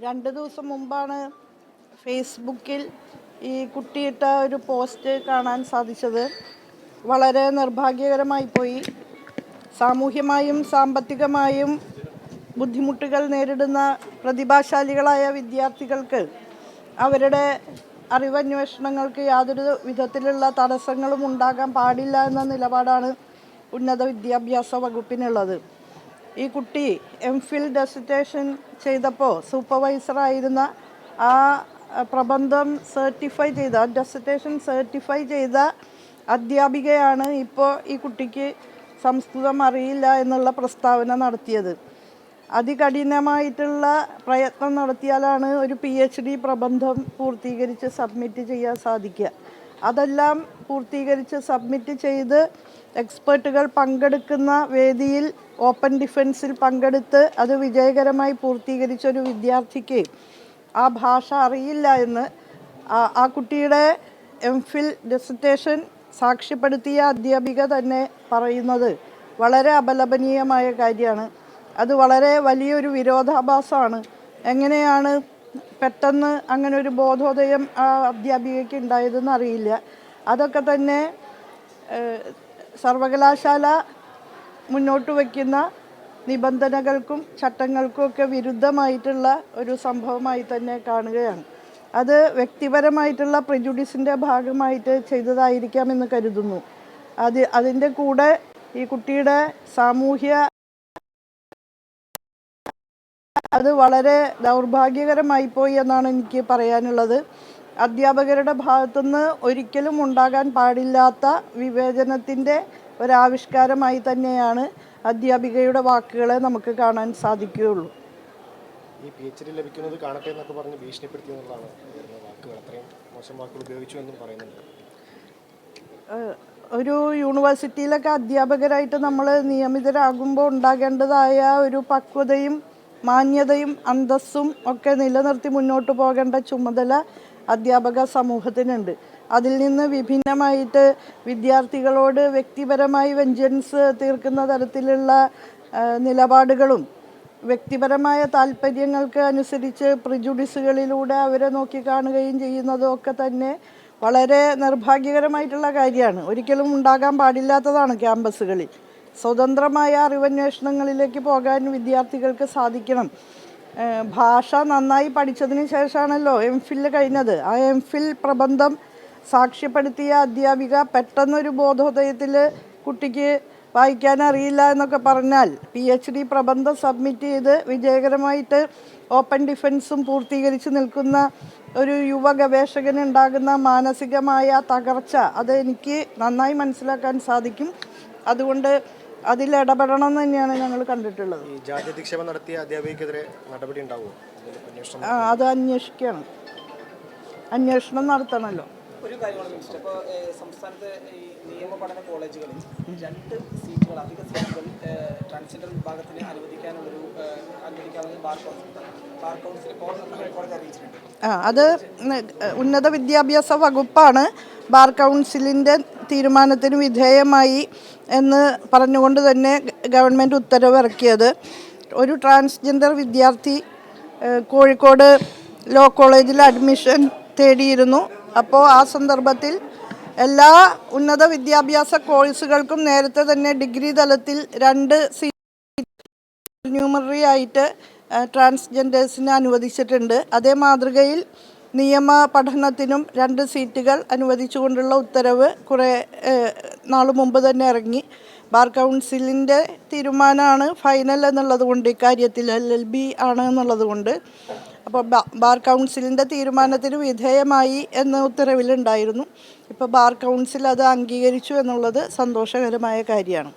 രണ്ട് ദിവസം മുമ്പാണ് ഫേസ്ബുക്കിൽ ഈ കുട്ടിയിട്ട ഒരു പോസ്റ്റ് കാണാൻ സാധിച്ചത്. വളരെ നിർഭാഗ്യകരമായി പോയി. സാമൂഹ്യമായും സാമ്പത്തികമായും ബുദ്ധിമുട്ടുകൾ നേരിടുന്ന പ്രതിഭാശാലികളായ വിദ്യാർത്ഥികൾക്ക് അവരുടെ അറിവന്വേഷണങ്ങൾക്ക് യാതൊരു വിധത്തിലുള്ള തടസ്സങ്ങളും ഉണ്ടാകാൻ പാടില്ല എന്ന നിലപാടാണ് ഉന്നത വിദ്യാഭ്യാസ വകുപ്പിനുള്ളത്. ഈ കുട്ടി എം ഫിൽ ഡെസിറ്റേഷൻ ചെയ്തപ്പോൾ സൂപ്പർവൈസറായിരുന്ന ആ പ്രബന്ധം സർട്ടിഫൈ ചെയ്ത ഡെസിറ്റേഷൻ സർട്ടിഫൈ ചെയ്ത അധ്യാപികയാണ് ഇപ്പോൾ ഈ കുട്ടിക്ക് സംസ്കൃതം അറിയില്ല എന്നുള്ള പ്രസ്താവന നടത്തിയത്. അതികഠിനമായിട്ടുള്ള പ്രയത്നം നടത്തിയാലാണ് ഒരു പി എച്ച് ഡി പ്രബന്ധം പൂർത്തീകരിച്ച് സബ്മിറ്റ് ചെയ്യാൻ സാധിക്കുക. അതെല്ലാം പൂർത്തീകരിച്ച് സബ്മിറ്റ് ചെയ്ത് എക്സ്പേർട്ടുകൾ പങ്കെടുക്കുന്ന വേദിയിൽ ഓപ്പൺ ഡിഫൻസിൽ പങ്കെടുത്ത് അത് വിജയകരമായി പൂർത്തീകരിച്ച ഒരു വിദ്യാർത്ഥിക്ക് ആ ഭാഷ അറിയില്ല എന്ന് ആ- കുട്ടിയുടെ എം ഫിൽ ഡെസിറ്റേഷൻ സാക്ഷ്യപ്പെടുത്തിയ അധ്യാപിക തന്നെ പറയുന്നത് വളരെ അപലപനീയമായ കാര്യമാണ്. അത് വളരെ വലിയൊരു വിരോധാഭാസമാണ്. എങ്ങനെയാണ് പെട്ടെന്ന് അങ്ങനെ ഒരു ബോധോദയം ആ അധ്യാപികയ്ക്ക് ഉണ്ടായതെന്ന് അറിയില്ല. അതൊക്കെ തന്നെ സർവകലാശാല മുന്നോട്ട് വയ്ക്കുന്ന നിബന്ധനകൾക്കും ചട്ടങ്ങൾക്കും ഒക്കെ വിരുദ്ധമായിട്ടുള്ള ഒരു സംഭവമായി തന്നെ കാണുകയാണ്. അത് വ്യക്തിപരമായിട്ടുള്ള പ്രിജുഡിസിന്റെ ഭാഗമായിട്ട് ചെയ്തതായിരിക്കാമെന്ന് കരുതുന്നു. അത് അതിന്റെ കൂടെ ഈ കുട്ടിയുടെ സാമൂഹ്യ അത് വളരെ ദൗർഭാഗ്യകരമായി പോയി എന്നാണ് എനിക്ക് പറയാനുള്ളത്. അധ്യാപകരുടെ ഭാഗത്തുനിന്ന് ഒരിക്കലും ഉണ്ടാകാൻ പാടില്ലാത്ത വിവേചനത്തിന്റെ ഒരാവിഷ്കാരമായി തന്നെയാണ് അധ്യാപികയുടെ വാക്കുകളെ നമുക്ക് കാണാൻ സാധിക്കുകയുള്ളൂ. ഈ പി എച്ച് ഡി ലഭിക്കുന്നത് കാണട്ടെ എന്നൊക്കെ പറഞ്ഞ് ഭീഷണിപ്പെടുത്തി എന്നുള്ളതാണ് വാക്കുകൾ. അത്രയും മോശം വാക്കുകൾ ഉപയോഗിച്ചു എന്നും പറയുന്നുണ്ട്. ഒരു യൂണിവേഴ്സിറ്റിയിലൊക്കെ അധ്യാപകരായിട്ട് നമ്മൾ നിയമിതരാകുമ്പോൾ ഉണ്ടാകേണ്ടതായ ഒരു പക്വതയും മാന്യതയും അന്തസ്സും ഒക്കെ നിലനിർത്തി മുന്നോട്ട് പോകേണ്ട ചുമതല അധ്യാപക സമൂഹത്തിനുണ്ട്. അതിൽ നിന്ന് വിഭിന്നമായിട്ട് വിദ്യാർത്ഥികളോട് വ്യക്തിപരമായി വെഞ്ചൻസ് തീർക്കുന്ന തരത്തിലുള്ള നിലപാടുകളും വ്യക്തിപരമായ താല്പര്യങ്ങൾക്ക് അനുസരിച്ച് പ്രിജുഡിസുകളിലൂടെ അവരെ നോക്കിക്കാണുകയും ചെയ്യുന്നതും ഒക്കെ തന്നെ വളരെ നിർഭാഗ്യകരമായിട്ടുള്ള കാര്യമാണ്. ഒരിക്കലും ഉണ്ടാകാൻ പാടില്ലാത്തതാണ് ക്യാമ്പസുകളിൽ. സ്വതന്ത്രമായ അറിവന്വേഷണങ്ങളിലേക്ക് പോകാൻ വിദ്യാർത്ഥികൾക്ക് സാധിക്കണം. ഭാഷ നന്നായി പഠിച്ചതിന് ശേഷമാണല്ലോ എം ഫിൽ കഴിഞ്ഞത്. ആ എം ഫിൽ പ്രബന്ധം സാക്ഷ്യപ്പെടുത്തിയ അധ്യാപിക പെട്ടെന്നൊരു ബോധോദയത്തിൽ കുട്ടിക്ക് വായിക്കാൻ അറിയില്ല എന്നൊക്കെ പറഞ്ഞാൽ പി എച്ച് ഡി പ്രബന്ധം സബ്മിറ്റ് ചെയ്ത് വിജയകരമായിട്ട് ഓപ്പൺ ഡിഫൻസും പൂർത്തീകരിച്ച് നിൽക്കുന്ന ഒരു യുവ ഗവേഷകന് ഉണ്ടാകുന്ന മാനസികമായ തകർച്ച അത് എനിക്ക് നന്നായി മനസ്സിലാക്കാൻ സാധിക്കും. അതുകൊണ്ട് അതിൽ ഇടപെടണം എന്ന് തന്നെയാണ് ഞങ്ങൾ കണ്ടിട്ടുള്ളത്. ഈ ജാതി അധിക്ഷേപം നടത്തിയ അധ്യാപികക്കെതിരെ നടപടി ഉണ്ടാവുമോ? അന്വേഷണം ആ, അത് അന്വേഷിക്കണം. അന്വേഷണം നടത്തണമല്ലോ ഒരു കാര്യമാണ് മിനിസ്റ്റർ. ഇപ്പോൾ സംസ്ഥാനത്തെ ഈ നിയമ പഠന കോളേജുകളിൽ രണ്ട് സീറ്റുകൾ അധിക സീറ്റുകൾ ട്രാൻസ്ജെൻഡർ വിഭാഗത്തിന് അനുവദിക്കാനുള്ളൊരു ഏഹ്, അനുവദിക്കാമെന്ന് ബാർ കൗൺസിൽ ആ അത് ഉന്നത വിദ്യാഭ്യാസ വകുപ്പാണ് ബാർ കൗൺസിലിന്റെ തീരുമാനത്തിന് വിധേയമായി എന്ന് പറഞ്ഞുകൊണ്ട് തന്നെ ഗവൺമെന്റ് ഉത്തരവ് ഇറക്കിയത് ഒരു ട്രാൻസ്ജെൻഡർ വിദ്യാർത്ഥി കോഴിക്കോട് ലോ കോളേജിൽ അഡ്മിഷൻ തേടിയിരുന്നു. അപ്പോൾ ആ സന്ദർഭത്തിൽ എല്ലാ ഉന്നത വിദ്യാഭ്യാസ കോഴ്സുകൾക്കും നേരത്തെ തന്നെ ഡിഗ്രി തലത്തിൽ രണ്ട് സീ ന്യൂമറി ആയിട്ട് ട്രാൻസ്ജെൻഡേഴ്സിന് അനുവദിച്ചിട്ടുണ്ട്. അതേ മാതൃകയിൽ നിയമ പഠനത്തിനും രണ്ട് സീറ്റുകൾ അനുവദിച്ചുകൊണ്ടുള്ള ഉത്തരവ് കുറേ നാൾ മുമ്പ് തന്നെ ഇറങ്ങി. ബാർ കൗൺസിലിന്റെ തീരുമാനമാണ് ഫൈനൽ എന്നുള്ളത് കൊണ്ട് ഇക്കാര്യത്തിൽ എൽ എൽ ബി ആണ് എന്നുള്ളത് കൊണ്ട്. അപ്പോൾ ബാർ കൗൺസിലിന്റെ തീരുമാനത്തിന് വിധേയമായി എന്ന ഉത്തരവിലുണ്ടായിരുന്നു. ഇപ്പോൾ ബാർ കൗൺസിൽ അത് അംഗീകരിച്ചു എന്നുള്ളത് സന്തോഷകരമായ കാര്യമാണ്.